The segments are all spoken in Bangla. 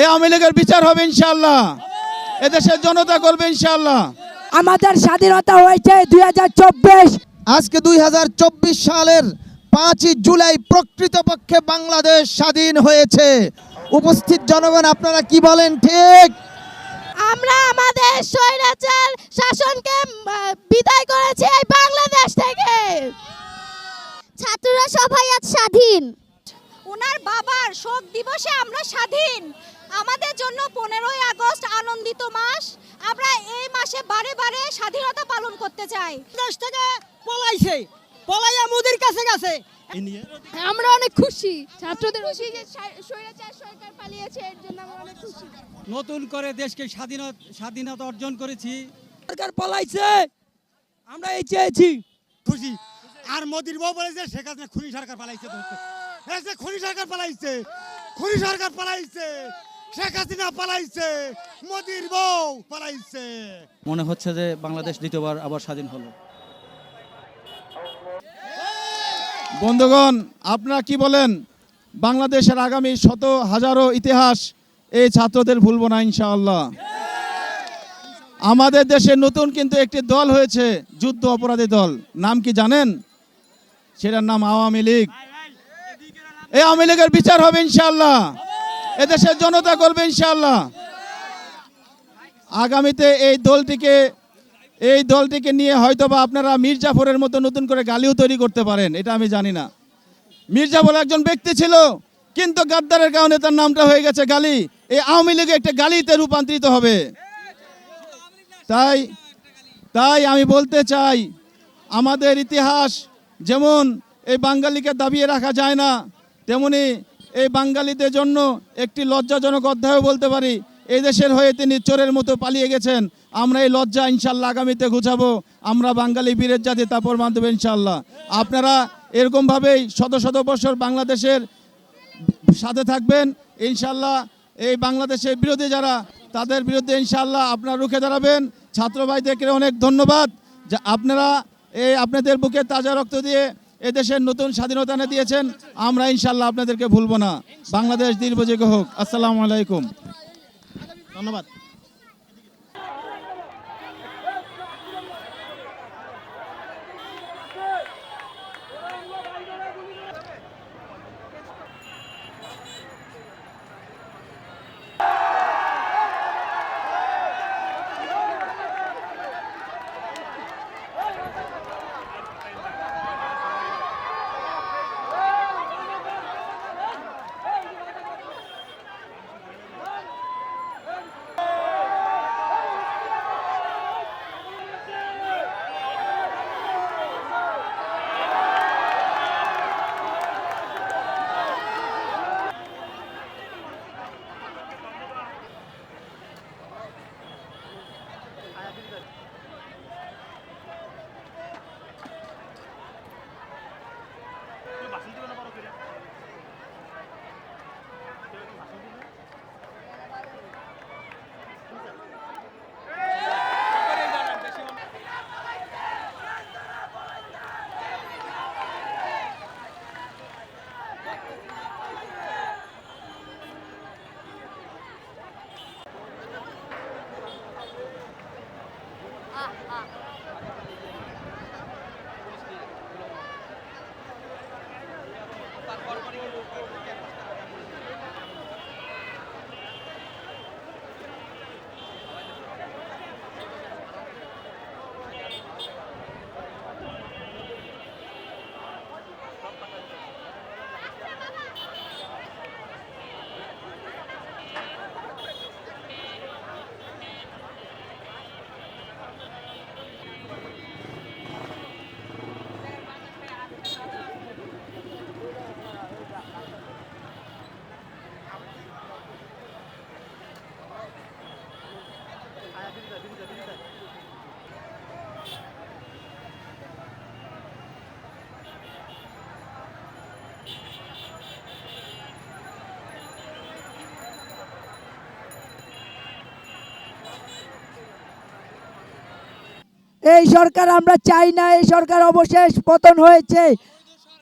এই আওয়ামী লীগের বিচার হবে ইনশাআল্লাহ। এদেশের জনতা করবে ইনশাআল্লাহ। আমাদের স্বাধীনতা হয়েছে দুই হাজার চব্বিশ। আজকে দুই হাজার চব্বিশ সালের পাঁচই জুলাই প্রকৃতপক্ষে বাংলাদেশ স্বাধীন হয়েছে। উপস্থিত জনগণ আপনারা কি বলেন ঠিক? আমরা আমাদের স্বৈরাচার শাসনকে বিদায় করেছি এই বাংলাদেশ থেকে। ছাত্ররা সবাই আজ স্বাধীন। ওনার বাবার শোক দিবসে আমরা স্বাধীন। আমাদের জন্য পনেরোই আগস্ট আনন্দিত মাস। আমরা এই মাসে বারে বারে স্বাধীনতা পালন করতে চাই। দেশ থেকে পলাইছে। পলাইয়া মোদির কাছে গেছে। আমরা অনেক খুশি ছাত্রদের খুশি যে স্বৈরাচার সরকার পালিয়েছে এর জন্য আমরা অনেক খুশি। নতুন করে দেশকে স্বাধীনতা স্বাধীনতা অর্জন করেছি। সরকার পলাইছে। আমরা এই চেয়েছি। খুশি। আর মোদির বউ বলেছে শেখ হাসিনা খুনি সরকার পালাইছে খুনি সরকার পালাইছে। খুনি সরকার পালাইছে। শেখ হাসিনা পালাইছে মোদির বউ পালাইছে। মনে হচ্ছে যে বাংলাদেশ দ্বিতীয়বার আবার স্বাধীন হলো। বন্ধুগণ আপনারা কি বলেন? বাংলাদেশের আগামী শত হাজারো ইতিহাস এই ছাত্রদের ভুলবো না ইনশাআল্লাহ। আমাদের দেশে নতুন কিন্তু একটি দল হয়েছে যুদ্ধ অপরাধী দল। নাম কি জানেন? সেটার নাম আওয়ামী লীগ। এই আওয়ামী লীগের বিচার হবে ইনশাআল্লাহ। এদেশের জনতা করবে ইনশাআল্লাহ। আগামীতে এই দলটিকে এই দলটিকে নিয়ে হয়তোবা আপনারা মির্জাফরের মতো নতুন করে গালিও তৈরি করতে পারেন, এটা আমি জানি না। মির্জাফর একজন ব্যক্তি ছিল, কিন্তু গাদ্দারের কারণে তার নামটা হয়ে গেছে গালি। এই আওয়ামী লীগে একটা গালিতে রূপান্তরিত হবে। তাই তাই আমি বলতে চাই, আমাদের ইতিহাস যেমন এই বাঙালিকে দাবিয়ে রাখা যায় না, তেমনি এই বাঙালিদের জন্য একটি লজ্জাজনক অধ্যায়ও বলতে পারি। এই দেশের হয়ে তিনি চোরের মতো পালিয়ে গেছেন। আমরা এই লজ্জা ইনশাল্লাহ আগামীতে ঘুচাবো। আমরা বাঙালি বীরের জাতি তারপর মাধ্যমে ইনশাল্লাহ। আপনারা এরকমভাবেই শত শত বছর বাংলাদেশের সাথে থাকবেন। ইনশাল্লাহ এই বাংলাদেশের বিরোধী যারা, তাদের বিরুদ্ধে ইনশাল্লাহ আপনারা রুখে দাঁড়াবেন। ছাত্র ভাইদেরকে অনেক ধন্যবাদ। যে আপনারা এই আপনাদের বুকে তাজা রক্ত দিয়ে এদেশের নতুন স্বাধীনতা এনে দিয়েছেন, আমরা ইনশাল্লাহ আপনাদেরকে ভুলবো না। বাংলাদেশ দীর্ঘজীবী হোক। আসসালামু আলাইকুম। ধন্যবাদ। 啊。এই সরকার আমরা চাই না, এই সরকার অবশেষ পতন হয়েছে।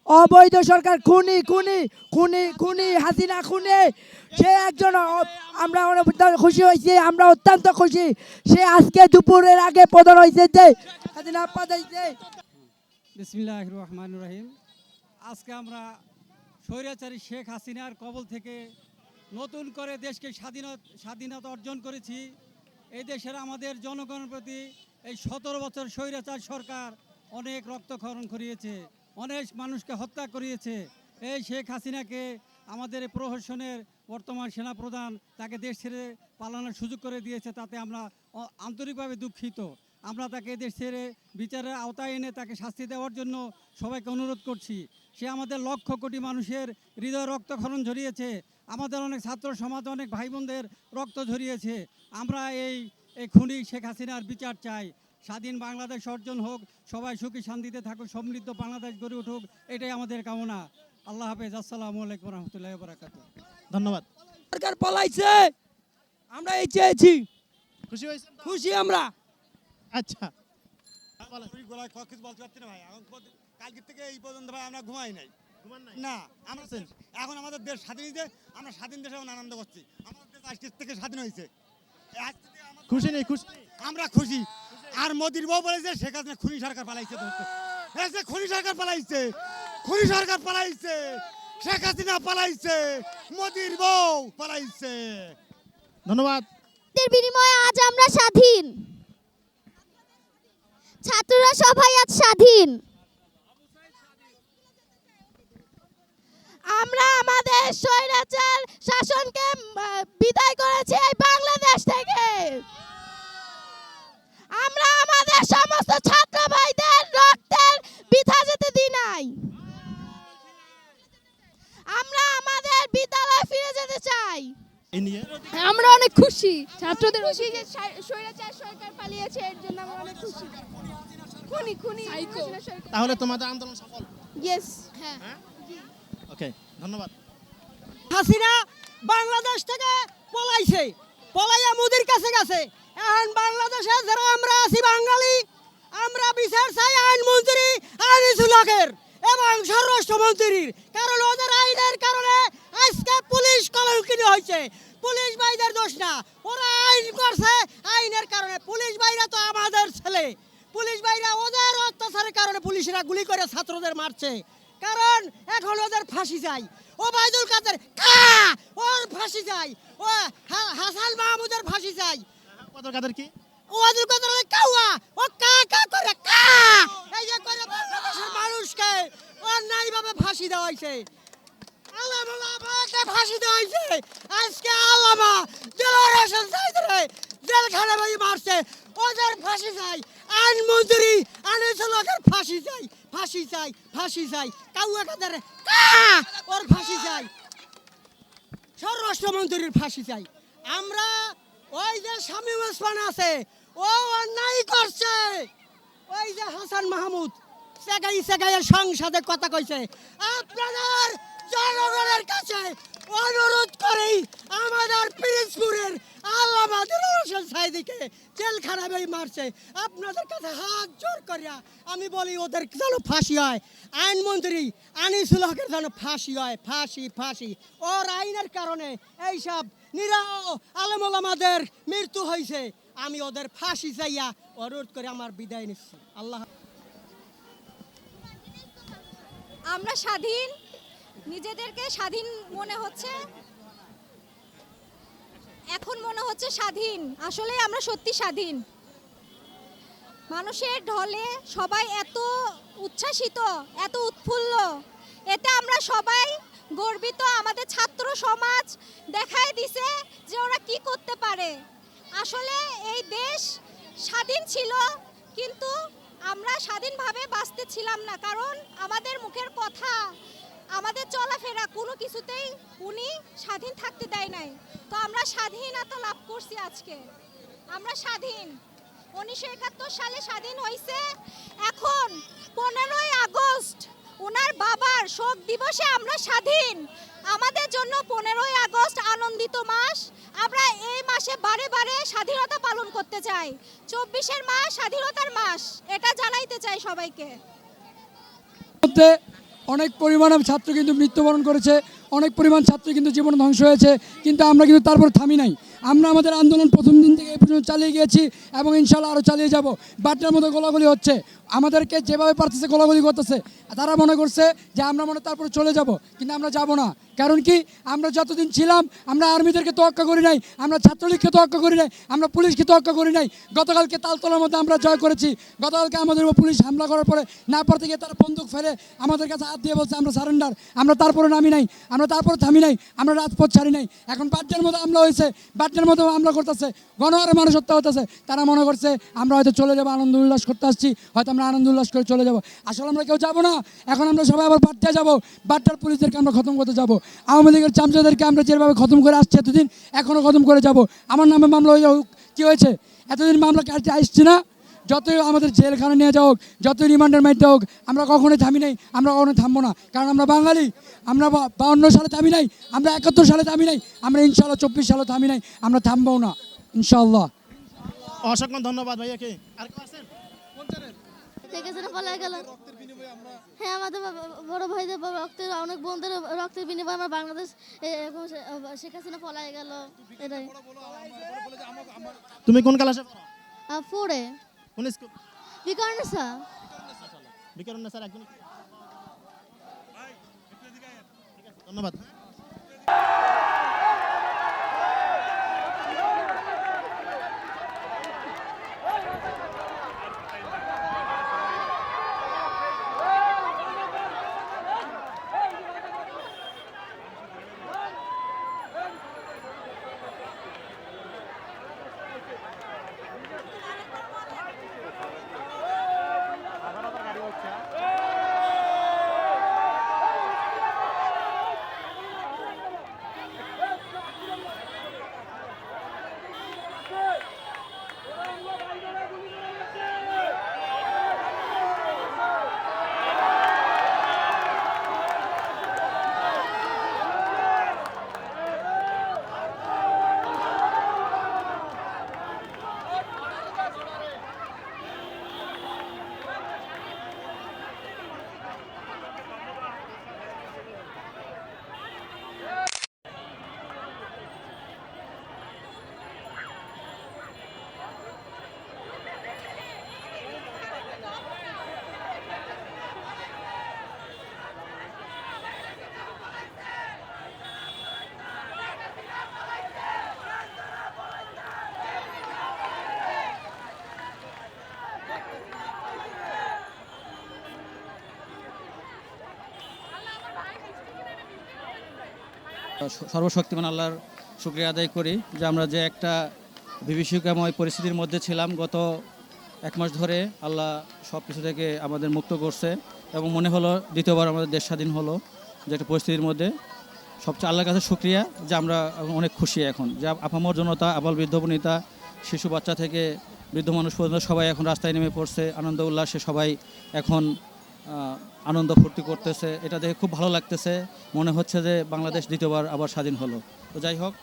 অবৈধ সরকার খুনি খুনি খুনি খুনি, হাসিনা খুনে। সে একজন আমরা খুশি হয়েছি, আমরা অত্যন্ত খুশি। সে আজকে দুপুরের আগে পতন হয়েছে যে, হাসিনা পাঠাইছে বিসমিল্লাহ রহমান রহিম। আজকে আমরা স্বৈরাচারী শেখ হাসিনার কবল থেকে নতুন করে দেশকে স্বাধীনতা স্বাধীনতা অর্জন করেছি। এই দেশের আমাদের জনগণের প্রতি এই সতেরো বছর স্বৈরাচার সরকার অনেক রক্তক্ষরণ করিয়েছে, অনেক মানুষকে হত্যা করিয়েছে। এই শেখ হাসিনাকে আমাদের প্রহসনের বর্তমান সেনাপ্রধান তাকে দেশ ছেড়ে পালানোর সুযোগ করে দিয়েছে, তাতে আমরা আন্তরিকভাবে দুঃখিত। আমরা তাকে দেশ ছেড়ে বিচারের আওতায় এনে তাকে শাস্তি দেওয়ার জন্য সবাইকে অনুরোধ করছি। সে আমাদের লক্ষ কোটি মানুষের হৃদয় রক্তক্ষরণ ঝরিয়েছে। আমাদের অনেক ছাত্র সমাজ, অনেক ভাই বোনদের রক্ত ঝরিয়েছে। আমরা এই এই খুনি শেখ হাসিনার বিচার চাই। স্বাধীন বাংলাদেশ অর্জন হোক সবাই সুখী শান্তিতে থাকুক সমৃদ্ধ বাংলাদেশ গড়ে উঠুক এটাই আমাদের কামনা। আল্লাহ হাফেজ আসসালামু আলাইকুম রহমতুল্লাহ বরাকাতু ধন্যবাদ। সরকার পলাইছে আমরা এই চেয়েছি। খুশি হয়েছেন খুশি আমরা। আচ্ছা। গলায় কিছু বলতে পারছি না ভাই? এখন কালকে থেকে এই পর্যন্ত ভাই আমরা ঘুমাই নাই। না আমরা এখন আমাদের দেশ স্বাধীন হয়েছে আমরা স্বাধীন দেশে এখন আনন্দ করছি। আমাদের দেশ আজকে থেকে স্বাধীন হয়েছে। আজ থেকে আমাদের- খুশি নেই খুশি আমরা খুশি। আর মোদির বউ বলেছে শেখ হাসিনা খুনি সরকার পালাইছে ধরতে খুনি সরকার পালাইছে। খুনি সরকার পালাইছে। শেখ হাসিনা পালাইছে। মোদির বউ পালাইছে। ধন্যবাদ। এর বিনিময়ে আজ আমরা স্বাধীন। ছাত্ররা সবাই আজ স্বাধীন। আমরা আমাদের স্বৈরাচার শাসনকে বিদায় করেছি এই বাংলাদেশ থেকে। আমরা আমাদের সমস্ত ছাত্র ভাইদের রক্তের বৃথা যেতে দিই নাই। আমরা আমাদের বিদ্যালয়ে ফিরে যেতে চাই। আমরা অনেক খুশি ছাত্রদের খুশি যে স্বৈরাচার সরকার পালিয়েছে এর জন্য আমরা অনেক খুশি। খুনি খুনি তাহলে তোমাদের আন্দোলন সফল? ইয়েস হ্যাঁ। ওকে ধন্যবাদ। হাসিনা বাংলাদেশ থেকে পলাইছে পলাইয়া মোদির কাছে গেছে। এখন বাংলাদেশে যারা আমরা আছি বাঙালি, আমরা বিচার চাই আইনমন্ত্রী আনিসুলকের এবং স্বরাষ্ট্রমন্ত্রীর। কারণ ওদের আইনের কারণে আজকে পুলিশ কলঙ্কিনী হয়েছে। পুলিশ ভাইদের দোষ না, ওরা আইন করছে আইনের কারণে। পুলিশ ভাইরা তো আমাদের ছেলে। পুলিশ ভাইরা ওদের অত্যাচারের কারণে পুলিশরা গুলি করে ছাত্রদের মারছে। কারণ এখন ওদের ফাঁসি যায় ও বাইদুল কাদের, কা! ওর ফাঁসি যায় ও হাসান মাহমুদের ফাঁসি চাই। কত কাদের কি? ও আদুল কাদের কাউয়া ও কা কা করে কা। এই যে করে বাংলাদেশের মানুষকে অন্যায় ভাবে ফাঁসি দেওয়া হয়েছে। ফাঁসি দেওয়া হয়েছে। আজকে আলামা দিলার হোসেন সাইদরে জেলখানা ভাই মারছে। ওদের ফাঁসি চাই। আইনমন্ত্রী আনিসুলকের ফাঁসি চাই। ফাঁসি চাই ফাঁসি চাই। কাউয়া কাদের? কা! ওর ফাঁসি চাই। স্বরাষ্ট্রমন্ত্রীর ফাঁসি চাই। আমরা ওই যে শামীম ওসমান আছে, ও অন্যায় করছে। ওই যে হাসান মাহমুদ সেগাই সেগাইয়ের সংসদে কথা কইছে, আপনাদের জনগণের কাছে অনুরোধ করি আমাদের পিরিজপুরের আল্লামা দিলুর হোসেন সাইদিকে জেলখানায় মারছে আপনাদের কাছে হাত জোর করিয়া আমি বলি, ওদের যেন ফাঁসি হয়। আইনমন্ত্রী আনিসুল হকের যেন ফাঁসি হয়, ফাঁসি ফাঁসি। ওর আইনের কারণে এইসব নিরা আলমুল আমাদের মৃত্যু হয়েছে আমি ওদের ফাঁসি চাইয়া অনুরোধ করে আমার বিদায় নিচ্ছি। আল্লাহ আমরা স্বাধীন, নিজেদেরকে স্বাধীন মনে হচ্ছে। এখন মনে হচ্ছে স্বাধীন আসলে আমরা সত্যি স্বাধীন। মানুষের ঢলে সবাই এত উচ্ছ্বাসিত, এত উৎফুল্ল। এতে আমরা সবাই গর্বিত, আমাদের ছাত্র সমাজ দেখায় দিছে যে ওরা কি করতে পারে। আসলে এই দেশ স্বাধীন ছিল, কিন্তু আমরা স্বাধীনভাবে বাঁচতে ছিলাম না, কারণ আমাদের মুখের কথা, আমাদের চলাফেরা কোনো কিছুতেই উনি স্বাধীন থাকতে দেয় নাই। তো আমরা স্বাধীনতা লাভ করছি আজকে। আমরা স্বাধীন। উনিশশো একাত্তর সালে স্বাধীন হয়েছে এখন পনেরোই আগস্ট ওনার বাবার শোক দিবসে আমরা স্বাধীন। আমাদের জন্য পনেরোই আগস্ট আনন্দিত মাস। আমরা এই মাসে বারে বারে স্বাধীনতা পালন করতে চাই। চব্বিশের মাস স্বাধীনতার মাস, এটা জানাইতে চাই সবাইকে। অনেক পরিমাণে ছাত্র কিন্তু মৃত্যুবরণ করেছে, অনেক পরিমাণ ছাত্র কিন্তু জীবন ধ্বংস হয়েছে, কিন্তু আমরা কিন্তু তারপর থামি নাই। আমরা আমাদের আন্দোলন প্রথম দিন থেকে এই পর্যন্ত চালিয়ে গিয়েছি এবং ইনশাল্লাহ আরও চালিয়ে যাব। বাট্টার মতো গোলাগুলি হচ্ছে, আমাদেরকে যেভাবে পারতেছে গোলাগুলি করতেছে, তারা মনে করছে যে আমরা মনে তারপরে চলে যাব, কিন্তু আমরা যাব না। কারণ কি? আমরা যতদিন ছিলাম, আমরা আর্মিদেরকে তোয়াক্কা করি নাই, আমরা ছাত্রলীগকে তোয়াক্কা করি নাই, আমরা পুলিশকে তোয়াক্কা করি নাই। গতকালকে তালতলার মধ্যে আমরা জয় করেছি। গতকালকে আমাদের উপর পুলিশ হামলা করার পরে না পারতে গিয়ে তারা বন্দুক ফেলে আমাদের কাছে হাত দিয়ে বলছে, আমরা সারেন্ডার, আমরা তারপরে নামি নাই, আমরা তারপরে থামি নাই, আমরা রাজপথ ছাড়ি নাই। এখন বাড্ডের মতো হামলা হয়েছে। বাড্ডের মতো হামলা করতেছে, গণহারে মানুষ হত্যা হতেছে তারা মনে করছে, আমরা হয়তো চলে যাব, আনন্দ উল্লাস করতে আসছি, হয়তো আমরা আনন্দ উল্লাস করে চলে যাব। আসলে আমরা কেউ যাব না, এখন আমরা সবাই আবার বাড্ডা যাব, বাড্ডার পুলিশদেরকে আমরা খতম করতে যাব। আওয়ামী লীগের চামচাদেরকে আমরা যেভাবে খতম করে আসছি, এতদিন এখনও খতম করে যাব। আমার নামে মামলা হয়ে হোক কী হয়েছে? এতদিন মামলা কাটতে আসছি না যতই আমাদের জেলখানা নিয়ে যাওক যতই রিমান্ডের মাইতে হোক আমরা কখনোই থামি নাই আমরা কখনোই থামবো না। কারণ আমরা বাঙালি আমরা বাউন্ন সালে থামি নাই আমরা একাত্তর সালে থামি নাই আমরা ইনশাল্লাহ চব্বিশ সালে থামি নাই আমরা থামবো না ইনশাল্লাহ অসংখ্য ধন্যবাদ ভাইয়াকে। আর কেউ আছেন? থেকে গেল। হ্যাঁ আমাদের বড় ভাইদের রক্তের অনেক বোনদের রক্তের বিনিময়ে আমার বাংলাদেশ এরকম শেখ হাসিনা পলাই গেল। এটাই। তুমি কোন ক্লাসে পড়ো? ফোরে কোন স্কুল বিকর্ণসা বিকরণ স্যার একজন ধন্যবাদ। সর্বশক্তিমান আল্লাহর শুক্রিয়া আদায় করি যে আমরা যে একটা বিভীষিকাময় পরিস্থিতির মধ্যে ছিলাম গত এক মাস ধরে আল্লাহ সব কিছু থেকে আমাদের মুক্ত করছে এবং মনে হলো দ্বিতীয়বার আমাদের দেশ স্বাধীন হলো যে একটা পরিস্থিতির মধ্যে। সবচেয়ে আল্লাহর কাছে শুক্রিয়া যে আমরা অনেক খুশি এখন। যে আপামর জনতা আবাল বৃদ্ধ বনিতা, শিশু বাচ্চা থেকে বৃদ্ধ মানুষ পর্যন্ত সবাই এখন রাস্তায় নেমে পড়ছে। আনন্দ, উল্লাসে সবাই এখন আনন্দ ফুর্তি করতেছে। এটা দেখে খুব ভালো লাগতেছে। মনে হচ্ছে যে বাংলাদেশ দ্বিতীয়বার আবার স্বাধীন হলো। তো যাই হোক